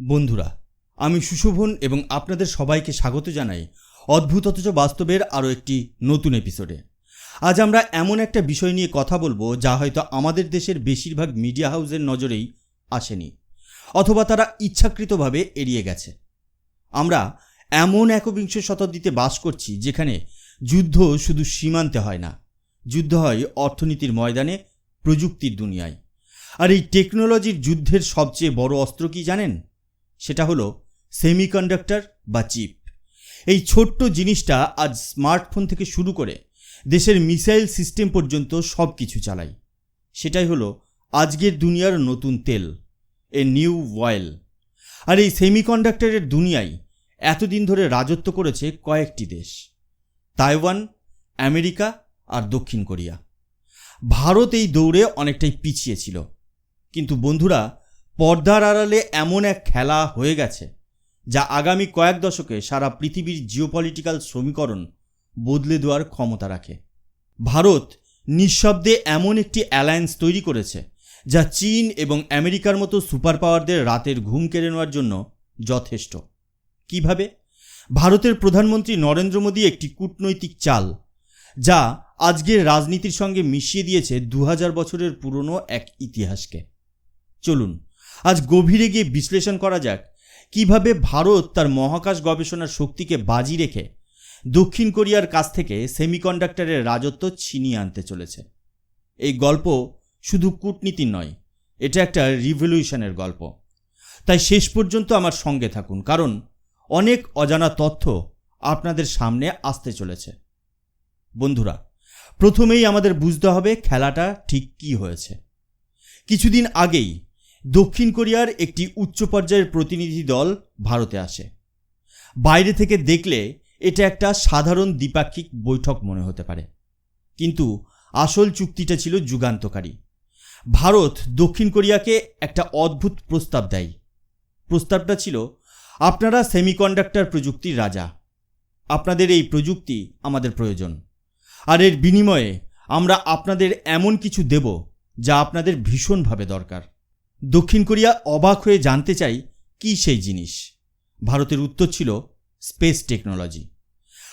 বন্ধুরা, আমি সুশোভন এবং আপনাদের সবাইকে স্বাগত জানাই অদ্ভুত অথচ বাস্তবের আরও একটি নতুন এপিসোডে আজ আমরা এমন একটা বিষয় নিয়ে কথা বলব যা হয়তো আমাদের দেশের বেশিরভাগ মিডিয়া হাউসের নজরেই আসেনি, অথবা তারা ইচ্ছাকৃতভাবে এড়িয়ে গেছে। আমরা এমন একবিংশ শতাব্দীতে বাস করছি যেখানে যুদ্ধ শুধু সীমান্তে হয় না, যুদ্ধ হয় অর্থনীতির ময়দানে, প্রযুক্তির দুনিয়ায়। আর এই টেকনোলজির যুদ্ধের সবচেয়ে বড় অস্ত্র কি জানেন? সেটা হলো সেমিকন্ডাক্টর বা চিপ এই ছোট্ট জিনিসটা আজ স্মার্টফোন থেকে শুরু করে দেশের মিসাইল সিস্টেম পর্যন্ত সব কিছু চালায় সেটাই হলো আজকের দুনিয়ার নতুন তেল, এ নিউ ওয়েল আর এই সেমিকন্ডাক্টরের দুনিয়ায় এতদিন ধরে রাজত্ব করেছে কয়েকটি দেশ, তাইওয়ান, আমেরিকা আর দক্ষিণ কোরিয়া। ভারত এই দৌড়ে অনেকটাই পিছিয়ে ছিল। কিন্তু বন্ধুরা পর্দার আড়ালে এমন এক খেলা হয়ে গেছে, যা আগামী কয়েক দশকে সারা পৃথিবীর জিওপলিটিক্যাল সমীকরণ বদলে দেওয়ার ক্ষমতা রাখে। ভারত নিঃশব্দে এমন একটি অ্যালায়েন্স তৈরি করেছে, যা চীন এবং আমেরিকার মতো সুপার পাওয়ারদের রাতের ঘুম কেড়ে নেওয়ার জন্য যথেষ্ট। কীভাবে? ভারতের প্রধানমন্ত্রী নরেন্দ্র মোদী একটি কূটনৈতিক চাল, যা আজকের রাজনীতির সঙ্গে মিশিয়ে দিয়েছে দু হাজার বছরের পুরনো এক ইতিহাসকে। চলুন আজ গভীরে গিয়ে বিশ্লেষণ করা যাক। কীভাবে ভারত তার মহাকাশ গবেষণার শক্তিকে বাজি রেখে দক্ষিণ কোরিয়ার কাছ থেকে সেমিকন্ডাক্টরের রাজত্ব ছিনিয়ে আনতে চলেছে। এই গল্প শুধু কূটনীতির নয়, এটা একটা রিভলিউশনের গল্প। তাই শেষ পর্যন্ত আমার সঙ্গে থাকুন, কারণ অনেক অজানা তথ্য আপনাদের সামনে আসতে চলেছে। বন্ধুরা, প্রথমেই আমাদের বুঝতে হবে খেলাটা ঠিক কী হয়েছে। কিছুদিন আগেই দক্ষিণ কোরিয়ার একটি উচ্চ পর্যায়ের প্রতিনিধি দল ভারতে আসে। বাইরে থেকে দেখলে এটা একটা সাধারণ দ্বিপাক্ষিক বৈঠক মনে হতে পারে। কিন্তু আসল চুক্তিটা ছিল যুগান্তকারী। ভারত দক্ষিণ কোরিয়াকে একটা অদ্ভুত প্রস্তাব দেয়। প্রস্তাবটা ছিল, আপনারা সেমিকন্ডাক্টর প্রযুক্তির রাজা। আপনাদের এই প্রযুক্তি আমাদের প্রয়োজন। আর এর বিনিময়ে আমরা আপনাদের এমন কিছু দেব যা আপনাদের ভীষণভাবে দরকার। দক্ষিণ কোরিয়া অবাক হয়ে জানতে চাই কি সেই জিনিস। ভারতের উত্তর ছিল স্পেস টেকনোলজি।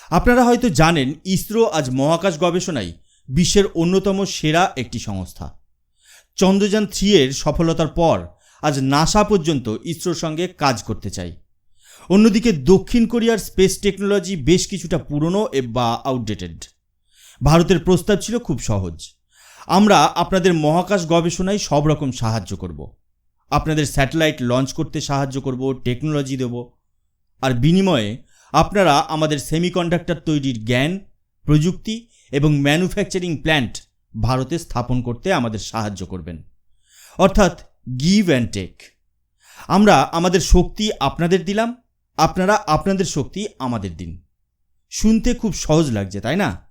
আপনারা হয়তো জানেন, ইসরো আজ মহাকাশ গবেষণায় বিশ্বের অন্যতম সেরা একটি সংস্থা। চন্দ্রযান থ্রি এর সফলতার পর আজ নাসা পর্যন্ত ইসরোর সঙ্গে কাজ করতে চাই। অন্যদিকে দক্ষিণ কোরিয়ার স্পেস টেকনোলজি বেশ কিছুটা পুরনো বা আউটডেটেড। ভারতের প্রস্তাব ছিল খুব সহজ। আমরা আপনাদের মহাকাশ গবেষণায় সব রকম সাহায্য করব। আপনাদের স্যাটেলাইট লঞ্চ করতে সাহায্য করব, টেকনোলজি দেব। আর বিনিময়ে আপনারা আমাদের সেমিকন্ডাক্টর তৈরির জ্ঞান, প্রযুক্তি এবং ম্যানুফ্যাকচারিং প্ল্যান্ট ভারতে স্থাপন করতে আমাদের সাহায্য করবেন। অর্থাৎ গিভ অ্যান্ড টেক। আমরা আমাদের শক্তি আপনাদের দিলাম, আপনারা আপনাদের শক্তি আমাদের দিন। শুনতে খুব সহজ লাগছে, তাই না?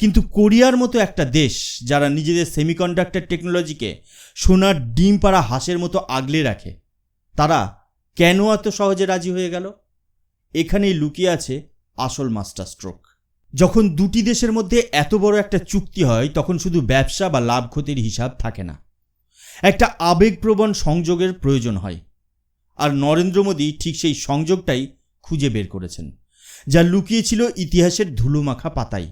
কিন্তু কোরিয়ার মতো একটা দেশ যারা নিজেদের সেমিকন্ডাক্টর টেকনোলজিকে সোনার ডিম পাড়া হাঁসের মতো আগলে রাখে, তারা কেন এত সহজে রাজি হয়ে গেল? এখানেই লুকিয়ে আছে আসল মাস্টার স্ট্রোক যখন দুটি দেশের মধ্যে এত বড় একটা চুক্তি হয়, তখন শুধু ব্যবসা বা লাভ ক্ষতির হিসাব থাকে না। একটা আবেগপ্রবণ সংযোগের প্রয়োজন হয়। আর নরেন্দ্র মোদী ঠিক সেই সংযোগটাই খুঁজে বের করেছেন, যা লুকিয়েছিল ইতিহাসের ধুলোমাখা পাতায়।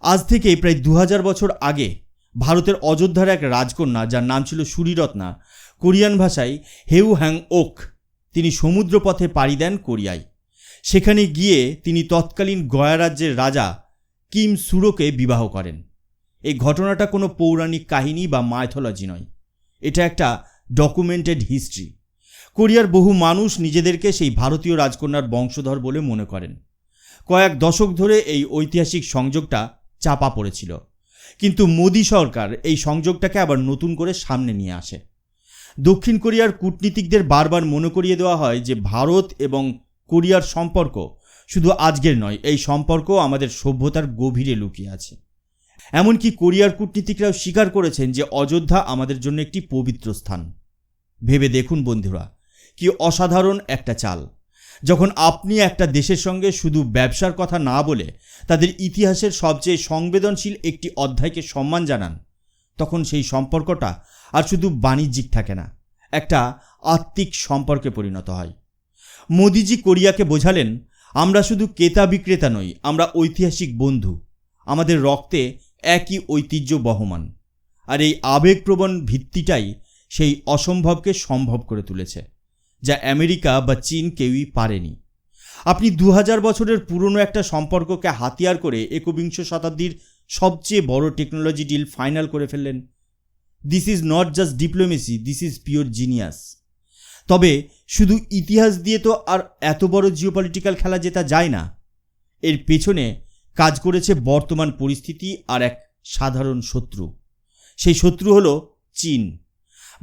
আজ থেকে প্রায় দু হাজার বছর আগে ভারতের অযোধ্যার এক রাজকন্যা, যার নাম ছিল সুরিরত্না, কোরিয়ান ভাষায় হেউ হ্যাং ওক, তিনি সমুদ্রপথে পাড়ি দেন কোরিয়ায়। সেখানে গিয়ে তিনি তৎকালীন গয়া রাজ্যের রাজা কিম সুরোকে বিবাহ করেন। এই ঘটনাটা কোনো পৌরাণিক কাহিনী বা মাইথোলজি নয়। এটা একটা ডকুমেন্টেড হিস্ট্রি। কোরিয়ার বহু মানুষ নিজেদেরকে সেই ভারতীয় রাজকন্যার বংশধর বলে মনে করেন। কয়েক দশক ধরে এই ঐতিহাসিক সংযোগটা চাপা পড়েছিল। কিন্তু মোদী সরকার এই সংযোগটাকে আবার নতুন করে সামনে নিয়ে আসে। দক্ষিণ কোরিয়ার কূটনীতিকদের বারবার মনে করিয়ে দেওয়া হয় যে ভারত এবং কোরিয়ার সম্পর্ক শুধু আজকের নয়, এই সম্পর্ক আমাদের সভ্যতার গভীরে লুকিয়ে আছে। এমনকি কোরিয়ার কূটনীতিকরাও স্বীকার করেছেন যে অযোধ্যা আমাদের জন্য একটি পবিত্র স্থান। ভেবে দেখুন বন্ধুরা, কি অসাধারণ একটা চাল। যখন আপনি একটা দেশের সঙ্গে শুধু ব্যবসার কথা না বলে তাদের ইতিহাসের সবচেয়ে সংবেদনশীল একটি অধ্যায়কে সম্মান জানান, তখন সেই সম্পর্কটা আর শুধু বাণিজ্যিক থাকে না, একটা আত্মিক সম্পর্কে পরিণত হয়। মোদিজি কোরিয়াকে বোঝালেন, আমরা শুধু ক্রেতা বিক্রেতা নই, আমরা ঐতিহাসিক বন্ধু, আমাদের রক্তে একই ঐতিহ্য বহমান। আর এই আবেগপ্রবণ ভিত্তিটাই সেই অসম্ভবকে সম্ভব করে তুলেছে। যা আমেরিকা বা চীন কেউই পারেনি। আপনি দু হাজার বছরের পুরনো একটা সম্পর্ককে হাতিয়ার করে একবিংশ শতাব্দীর সবচেয়ে বড় টেকনোলজি ডিল ফাইনাল করে ফেললেন। This is not just diplomacy this is pure genius তবে শুধু ইতিহাস দিয়ে তো আর এত বড় জিওপলিটিক্যাল খেলা জেতা যায় না। এর পেছনে কাজ করেছে বর্তমান পরিস্থিতি আর এক সাধারণ শত্রু। সেই শত্রু হলো চীন।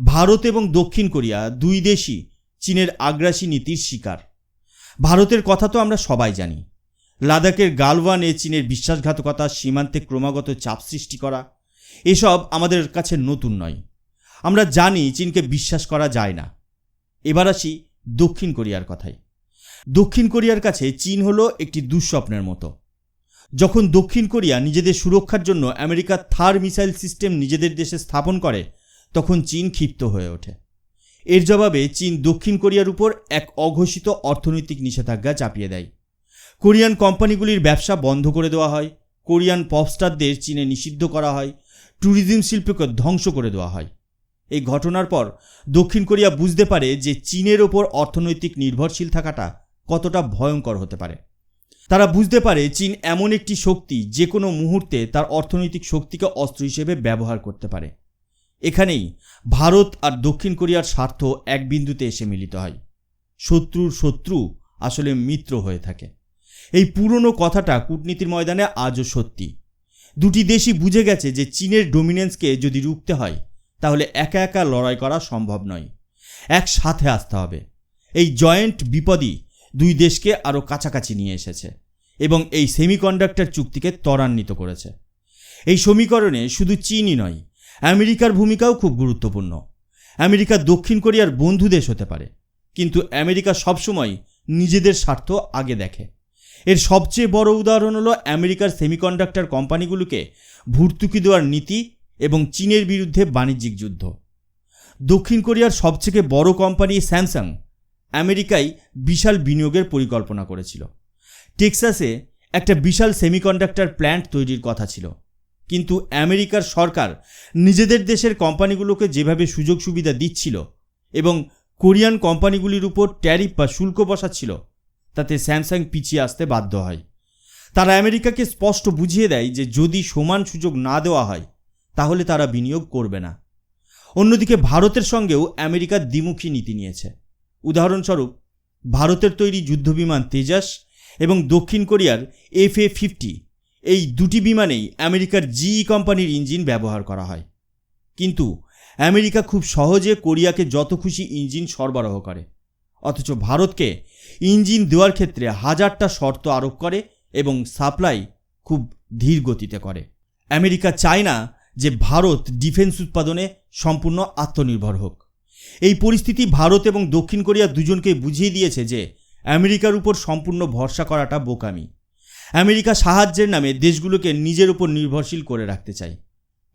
ভারত এবং দক্ষিণ কোরিয়া, দুই দেশই চীনের আগ্রাসী নীতির শিকার। ভারতের কথা তো আমরা সবাই জানি। লাদাখের গালওয়ানে চীনের বিশ্বাসঘাতকতা, সীমান্তে ক্রমাগত চাপ সৃষ্টি করা, এসব আমাদের কাছে নতুন নয়। আমরা জানি চীনকে বিশ্বাস করা যায় না। এবার আসি দক্ষিণ কোরিয়ার কথায়। দক্ষিণ কোরিয়ার কাছে চীন হলো একটি দুঃস্বপ্নের মতো। যখন দক্ষিণ কোরিয়া নিজেদের সুরক্ষার জন্য আমেরিকার থার মিসাইল সিস্টেম নিজেদের দেশে স্থাপন করে, তখন চীন ক্ষিপ্ত হয়ে ওঠে। এর জবাবে চীন দক্ষিণ কোরিয়ার উপর এক অঘোষিত অর্থনৈতিক নিষেধাজ্ঞা চাপিয়ে দেয়। কোরিয়ান কোম্পানিগুলির ব্যবসা বন্ধ করে দেওয়া হয়, কোরিয়ান পপস্টারদের চীনে নিষিদ্ধ করা হয়, ট্যুরিজম শিল্পকে ধ্বংস করে দেওয়া হয়। এই ঘটনার পর দক্ষিণ কোরিয়া বুঝতে পারে যে চীনের ওপর অর্থনৈতিক নির্ভরশীল থাকাটা কতটা ভয়ঙ্কর হতে পারে। তারা বুঝতে পারে চীন এমন একটি শক্তি যে কোনো মুহূর্তে তার অর্থনৈতিক শক্তিকে অস্ত্র হিসেবে ব্যবহার করতে পারে। এখানেই ভারত আর দক্ষিণ কোরিয়ার স্বার্থ এক বিন্দুতে এসে মিলিত হয়। শত্রুর শত্রু আসলে মিত্র হয়ে থাকে। এই পুরনো কথাটা কূটনীতির ময়দানে আজও সত্যি। দুটি দেশই বুঝে গেছে যে চীনের ডোমিনেন্সকে যদি রুখতে হয়, তাহলে একা একা লড়াই করা সম্ভব নয়। একসাথে আসতে হবে। এই জয়েন্ট বিপদই দুই দেশকে আরও কাছাকাছি নিয়ে এসেছে এবং এই সেমিকন্ডাক্টর চুক্তিকে ত্বরান্বিত করেছে। এই সমীকরণে শুধু চীনই নয় আমেরিকার ভূমিকাও খুব গুরুত্বপূর্ণ। আমেরিকা দক্ষিণ কোরিয়ার বন্ধু দেশ হতে পারে। কিন্তু আমেরিকা সবসময় নিজেদের স্বার্থ আগে দেখে। এর সবচেয়ে বড় উদাহরণ হলো আমেরিকার সেমিকন্ডাক্টর কোম্পানিগুলোকে ভর্তুকি দেওয়ার নীতি এবং চীনের বিরুদ্ধে বাণিজ্যিক যুদ্ধ। দক্ষিণ কোরিয়ার সবথেকে বড় কোম্পানি স্যামসাং আমেরিকায় বিশাল বিনিয়োগের পরিকল্পনা করেছিল। টেক্সাসে একটা বিশাল সেমিকন্ডাক্টর প্ল্যান্ট তৈরির কথা ছিল। কিন্তু আমেরিকার সরকার নিজেদের দেশের কোম্পানিগুলোকে যেভাবে সুযোগ সুবিধা দিচ্ছিল এবং কোরিয়ান কোম্পানিগুলির উপর ট্যারিফ বা শুল্ক বসাচ্ছিল, তাতে স্যামসাং পিছিয়ে আসতে বাধ্য হয়। তারা আমেরিকাকে স্পষ্ট বুঝিয়ে দেয় যে যদি সমান সুযোগ না দেওয়া হয়, তাহলে তারা বিনিয়োগ করবে না। অন্যদিকে ভারতের সঙ্গেও আমেরিকার দ্বিমুখী নীতি নিয়েছে। উদাহরণস্বরূপ, ভারতের তৈরি যুদ্ধবিমান তেজাস এবং দক্ষিণ কোরিয়ার এফ এ ফিফটি এই দুটি বিমানেই আমেরিকার জিই কোম্পানির ইঞ্জিন ব্যবহার করা হয়। কিন্তু আমেরিকা খুব সহজে কোরিয়াকে যত খুশি ইঞ্জিন সরবরাহ করে। অথচ ভারতকে ইঞ্জিন দেওয়ার ক্ষেত্রে হাজারটা শর্ত আরোপ করে এবং সাপ্লাই খুব ধীর গতিতে করে। আমেরিকা চায় না যে ভারত ডিফেন্স উৎপাদনে সম্পূর্ণ আত্মনির্ভর হোক। এই পরিস্থিতি ভারত এবং দক্ষিণ কোরিয়া দুজনকে বুঝিয়ে দিয়েছে যে আমেরিকার উপর সম্পূর্ণ ভরসা করাটা বোকামি। আমেরিকা সাহায্যের নামে দেশগুলোকে নিজের উপর নির্ভরশীল করে রাখতে চায়।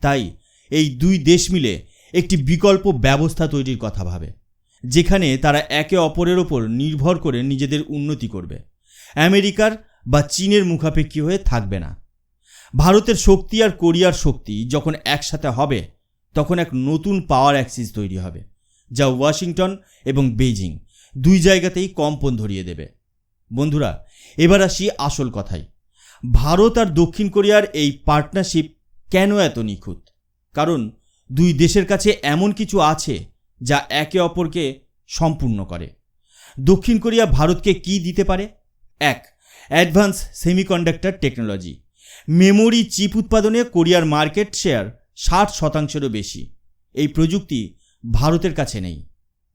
তাই এই দুই দেশ মিলে একটি বিকল্প ব্যবস্থা তৈরির কথা ভাবে, যেখানে তারা একে অপরের ওপর নির্ভর করে নিজেদের উন্নতি করবে। আমেরিকার বা চীনের মুখাপেক্ষী হয়ে থাকবে না। ভারতের শক্তি আর কোরিয়ার শক্তি যখন একসাথে হবে, তখন এক নতুন পাওয়ার অ্যাক্সিস তৈরি হবে, যা ওয়াশিংটন এবং বেইজিং দুই জায়গাতেই কম্পন ধরিয়ে দেবে। বন্ধুরা এবার আসি আসল কথাই ভারত আর দক্ষিণ কোরিয়ার এই পার্টনারশিপ কেন এত নিখুঁত? কারণ দুই দেশের কাছে এমন কিছু আছে যা একে অপরকে সম্পূর্ণ করে। দক্ষিণ কোরিয়া ভারতকে কি দিতে পারে? এক, advance semiconductor technology. Memory chip উৎপাদনে কোরিয়ার মার্কেট শেয়ার ষাট শতাংশেরও বেশি। এই প্রযুক্তি ভারতের কাছে নেই।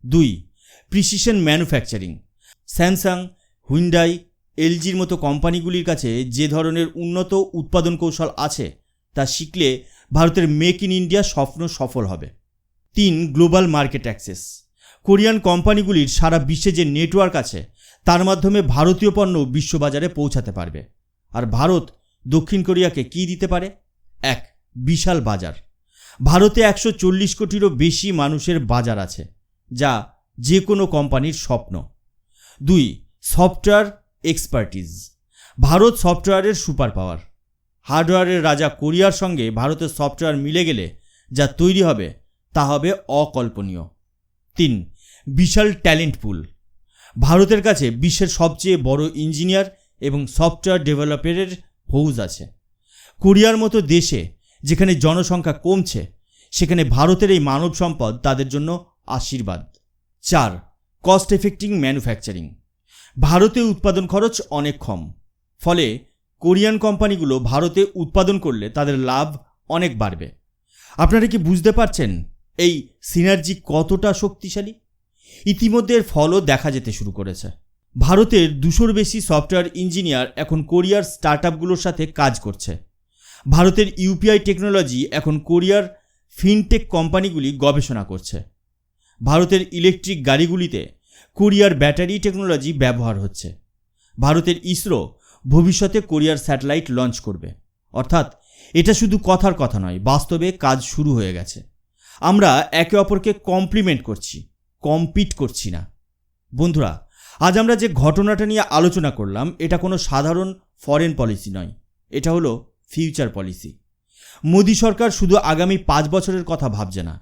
দুই, প্রিসিশন ম্যানুফ্যাকচারিং। স্যামসাং, হুইন্ডাই এলজির মতো কোম্পানিগুলির কাছে যে ধরনের উন্নত উৎপাদন কৌশল আছে তা শিখলে ভারতের মেক ইন ইন্ডিয়া স্বপ্ন সফল হবে। তিন, গ্লোবাল মার্কেট অ্যাক্সেস। কোরিয়ান কোম্পানিগুলির সারা বিশ্বে যে নেটওয়ার্ক আছে, তার মাধ্যমে ভারতীয় পণ্য বিশ্ববাজারে পৌঁছাতে পারবে। আর ভারত দক্ষিণ কোরিয়াকে কি দিতে পারে? এক, বিশাল বাজার। ভারতে একশো চল্লিশ কোটিরও বেশি মানুষের বাজার আছে, যা যে কোনো কোম্পানির স্বপ্ন। দুই, সফটওয়্যার এক্সপার্টিজ ভারত সফটওয়্যারের সুপার পাওয়ার হার্ডওয়্যারের রাজা কোরিয়ার সঙ্গে ভারতের সফটওয়্যার মিলে গেলে যা তৈরি হবে, তা হবে অকল্পনীয়। তিন, বিশাল ট্যালেন্ট পুল ভারতের কাছে বিশ্বের সবচেয়ে বড় ইঞ্জিনিয়ার এবং সফটওয়্যার ডেভেলপারের ফৌজ আছে। কোরিয়ার মতো দেশে যেখানে জনসংখ্যা কমছে, সেখানে ভারতের এই মানব সম্পদ তাদের জন্য আশীর্বাদ। চার কস্ট এফেক্টিং ম্যানুফ্যাকচারিং ভারতে উৎপাদন খরচ অনেক কম। ফলে কোরিয়ান কোম্পানিগুলো ভারতে উৎপাদন করলে তাদের লাভ অনেক বাড়বে। আপনারা কি বুঝতে পারছেন এই সিনার্জি কতটা শক্তিশালী? ইতিমধ্যে এর ফলও দেখা যেতে শুরু করেছে। ভারতের দুশোর বেশি সফটওয়্যার ইঞ্জিনিয়ার এখন কোরিয়ার স্টার্ট সাথে কাজ করছে। ভারতের ইউপিআই টেকনোলজি এখন কোরিয়ার ফিনটেক কোম্পানিগুলি গবেষণা করছে। ভারতের ইলেকট্রিক গাড়িগুলিতে কোরিয়ার ব্যাটারি টেকনোলজি ব্যবহার হচ্ছে। ভারতের ইসরো ভবিষ্যতে কোরিয়ার স্যাটেলাইট লঞ্চ করবে। অর্থাৎ এটা শুধু কথার কথা নয়, বাস্তবে কাজ শুরু হয়ে গেছে। আমরা একে অপরকে কমপ্লিমেন্ট করছি, কম্পিট করছি না। বন্ধুরা, আজ আমরা যে ঘটনাটা নিয়ে আলোচনা করলাম, এটা কোনো সাধারণ ফরেন পলিসি নয়, এটা হলো ফিউচার পলিসি মোদী সরকার শুধু আগামী পাঁচ বছরের কথা ভাবছে না,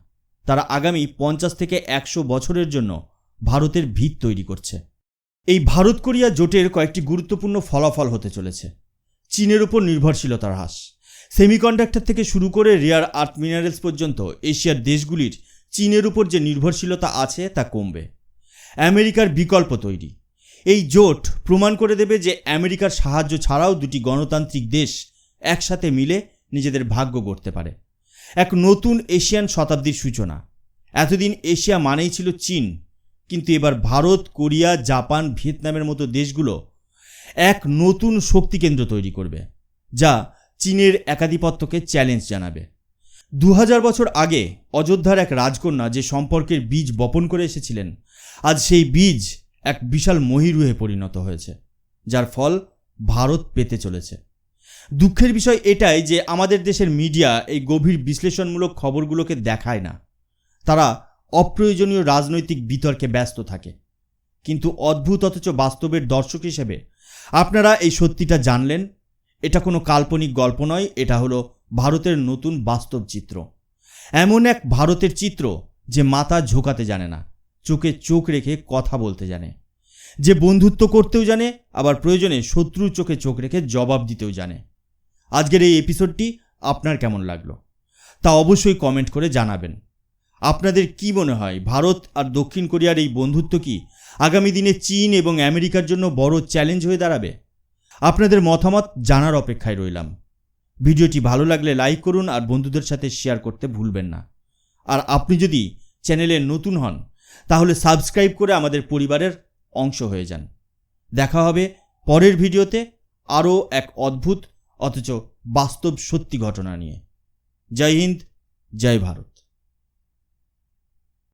তারা আগামী পঞ্চাশ থেকে একশো বছরের জন্য ভারতের ভিত তৈরি করছে। এই ভারত কোরিয়া জোটের কয়েকটি গুরুত্বপূর্ণ ফলাফল হতে চলেছে। চীনের উপর নির্ভরশীলতার হ্রাস। সেমিকন্ডাক্টর থেকে শুরু করে রেয়ার আর্থ মিনারেলস পর্যন্ত এশিয়ার দেশগুলির চীনের উপর যে নির্ভরশীলতা আছে তা কমবে। আমেরিকার বিকল্প তৈরি। এই জোট প্রমাণ করে দেবে যে আমেরিকার সাহায্য ছাড়াও দুটি গণতান্ত্রিক দেশ একসাথে মিলে নিজেদের ভাগ্য গড়তে পারে। এক নতুন এশিয়ান শতাব্দীর সূচনা। এতদিন এশিয়া মানেই ছিল চীন। কিন্তু এবার ভারত, কোরিয়া, জাপান, ভিয়েতনামের মতো দেশগুলো এক নতুন শক্তিকেন্দ্র তৈরি করবে, যা চীনের একাধিপত্যকে চ্যালেঞ্জ জানাবে। দু হাজার বছর আগে অযোধ্যার এক রাজকন্যা যে সম্পর্কের বীজ বপন করে এসেছিলেন, আজ সেই বীজ এক বিশাল মহিরুহে পরিণত হয়েছে, যার ফল ভারত পেতে চলেছে। দুঃখের বিষয় এটাই যে আমাদের দেশের মিডিয়া এই গভীর বিশ্লেষণমূলক খবরগুলোকে দেখায় না। তারা অপ্রয়োজনীয় রাজনৈতিক বিতর্কে ব্যস্ত থাকে। কিন্তু অদ্ভুত অথচ বাস্তবের দর্শক হিসেবে আপনারা এই সত্যিটা জানলেন। এটা কোনো কাল্পনিক গল্প নয়, এটা হলো ভারতের নতুন বাস্তব চিত্র। এমন এক ভারতের চিত্র যে মাথা ঝোঁকাতে জানে না, চোখে চোখ রেখে কথা বলতে জানে। যে বন্ধুত্ব করতেও জানে, আবার প্রয়োজনে শত্রুর চোখে চোখ রেখে জবাব দিতেও জানে। আজকের এই এপিসোডটি আপনার কেমন লাগল? তা অবশ্যই কমেন্ট করে জানাবেন। আপনাদের কি মনে হয়? ভারত আর দক্ষিণ কোরিয়ার এই বন্ধুত্ব কি? আগামী দিনে চীন এবং আমেরিকার জন্য বড় চ্যালেঞ্জ হয়ে দাঁড়াবে? আপনাদের মতামত জানার অপেক্ষায় রইলাম। ভিডিওটি ভালো লাগলে লাইক করুন আর বন্ধুদের সাথে শেয়ার করতে ভুলবেন না। আর আপনি যদি চ্যানেলে নতুন হন, তাহলে সাবস্ক্রাইব করে আমাদের পরিবারের অংশ হয়ে যান। দেখা হবে পরের ভিডিওতে আরও এক অদ্ভুত, অথচ বাস্তব সত্যি ঘটনা নিয়ে। জয় হিন্দ, জয় ভারত।